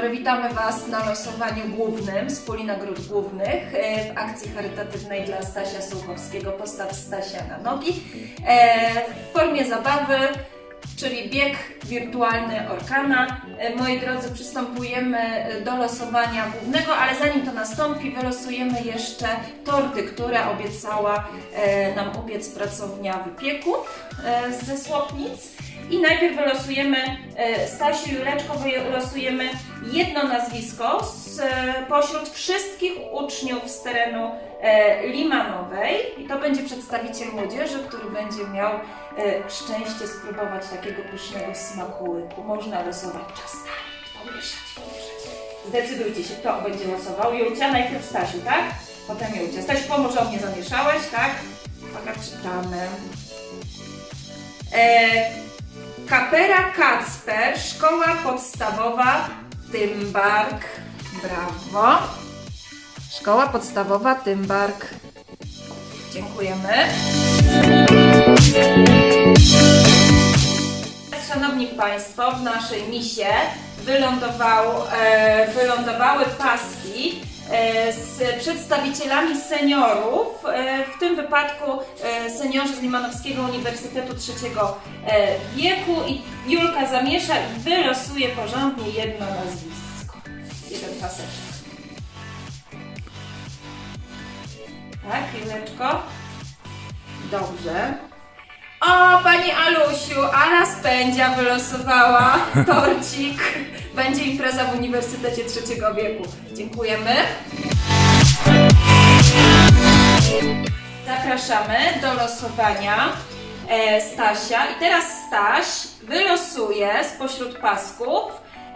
Dobry, witamy Was na losowaniu głównym z puli nagród głównych e, w akcji charytatywnej dla Stasia Sułkowskiego Postaw Stasia na nogi e, w formie zabawy, czyli bieg wirtualny Orkana. E, Moi drodzy, przystępujemy do losowania głównego, ale zanim to nastąpi, wylosujemy jeszcze torty, które obiecała nam upiec pracownia wypieków ze Słopnic. I najpierw wylosujemy e, Stasiu Juleczko, wylosujemy jedno nazwisko z, e, pośród wszystkich uczniów z terenu e, Limanowej. I to będzie przedstawiciel młodzieży, który będzie miał szczęście spróbować takiego pysznego smakołyku. Można losować czasami, pomieszać, pomieszać. Zdecydujcie się, kto będzie losował. Julcia, najpierw Stasiu, tak? Potem Julcia. Stasiu, pomóż, o mnie zamieszałeś, tak? Uwaga, czytamy. Kapera Kacper, szkoła podstawowa Tymbark. Brawo. Szkoła podstawowa Tymbark. Dziękujemy. Szanowni Państwo, w naszej misie wylądował, e, wylądowały paski z przedstawicielami seniorów, e, w tym wypadku e, seniorzy z Limanowskiego Uniwersytetu Trzeciego e, Wieku i Julka zamiesza i wylosuje porządnie jedno nazwisko. Jeden paseczek. Tak, Juleczko? Dobrze. O, Pani Alusiu, Ala Spędzia wylosowała torcik. Będzie impreza w Uniwersytecie Trzeciego Wieku. Dziękujemy. Zapraszamy do losowania e, Stasia. I teraz Staś wylosuje spośród pasków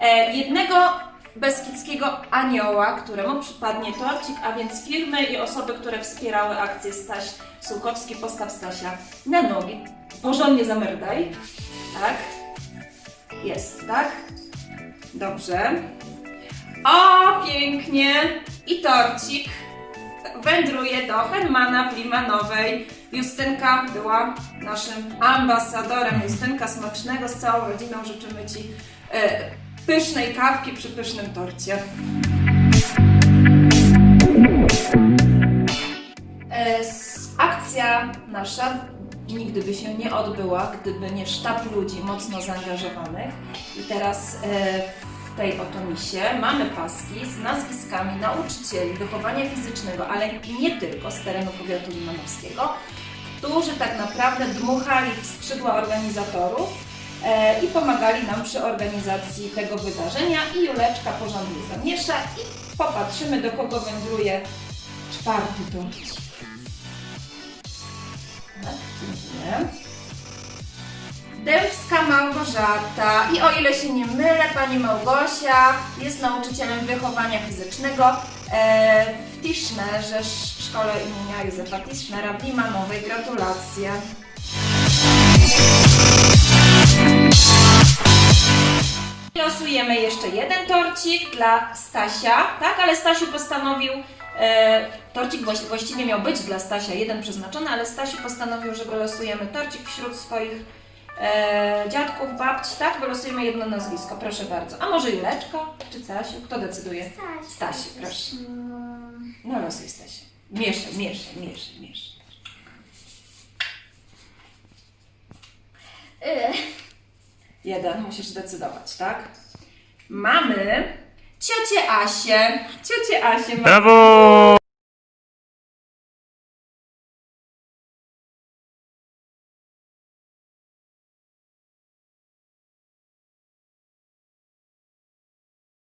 e, jednego beskidzkiego anioła, któremu przypadnie torcik, a więc firmy i osoby, które wspierały akcję Staś Sułkowski, postaw Stasia na nogi. Porządnie zamerdaj. Tak. Jest, tak? Dobrze. O, pięknie. I torcik wędruje do Hermana w Limanowej. Justynka była naszym ambasadorem. Justynka, smacznego z całą rodziną życzymy Ci e, pysznej kawki przy pysznym torcie. E, akcja nasza nigdy by się nie odbyła, gdyby nie sztab ludzi mocno zaangażowanych. I teraz e, w tej oto misie mamy paski z nazwiskami nauczycieli wychowania fizycznego, ale nie tylko z terenu powiatu limanowskiego, którzy tak naprawdę dmuchali w skrzydła organizatorów e, i pomagali nam przy organizacji tego wydarzenia. I Juleczka porządnie zamiesza i popatrzymy, do kogo wędruje czwarty torcik. Dębska Małgorzata. I o ile się nie mylę, pani Małgosia jest nauczycielem wychowania fizycznego e, w Tischnerze, sz- szkole imienia Józefa Tischnera w Limanowej. Gratulacje. Losujemy jeszcze jeden torcik dla Stasia, tak? Ale Stasiu postanowił, e, torcik właści- właściwie miał być dla Stasia, jeden przeznaczony, ale Stasiu postanowił, że wylosujemy torcik wśród swoich e, dziadków, babci, tak? Wylosujemy jedno nazwisko, proszę bardzo. A może Juleczko, czy Stasiu? Kto decyduje? Stasiu, proszę. No losuj Stasiu. Mieszaj, mieszaj, mieszaj, mieszaj. Jeden, musisz zdecydować, tak? Mamy ciocię Asię. Ciocię Asię mamy. Brawo!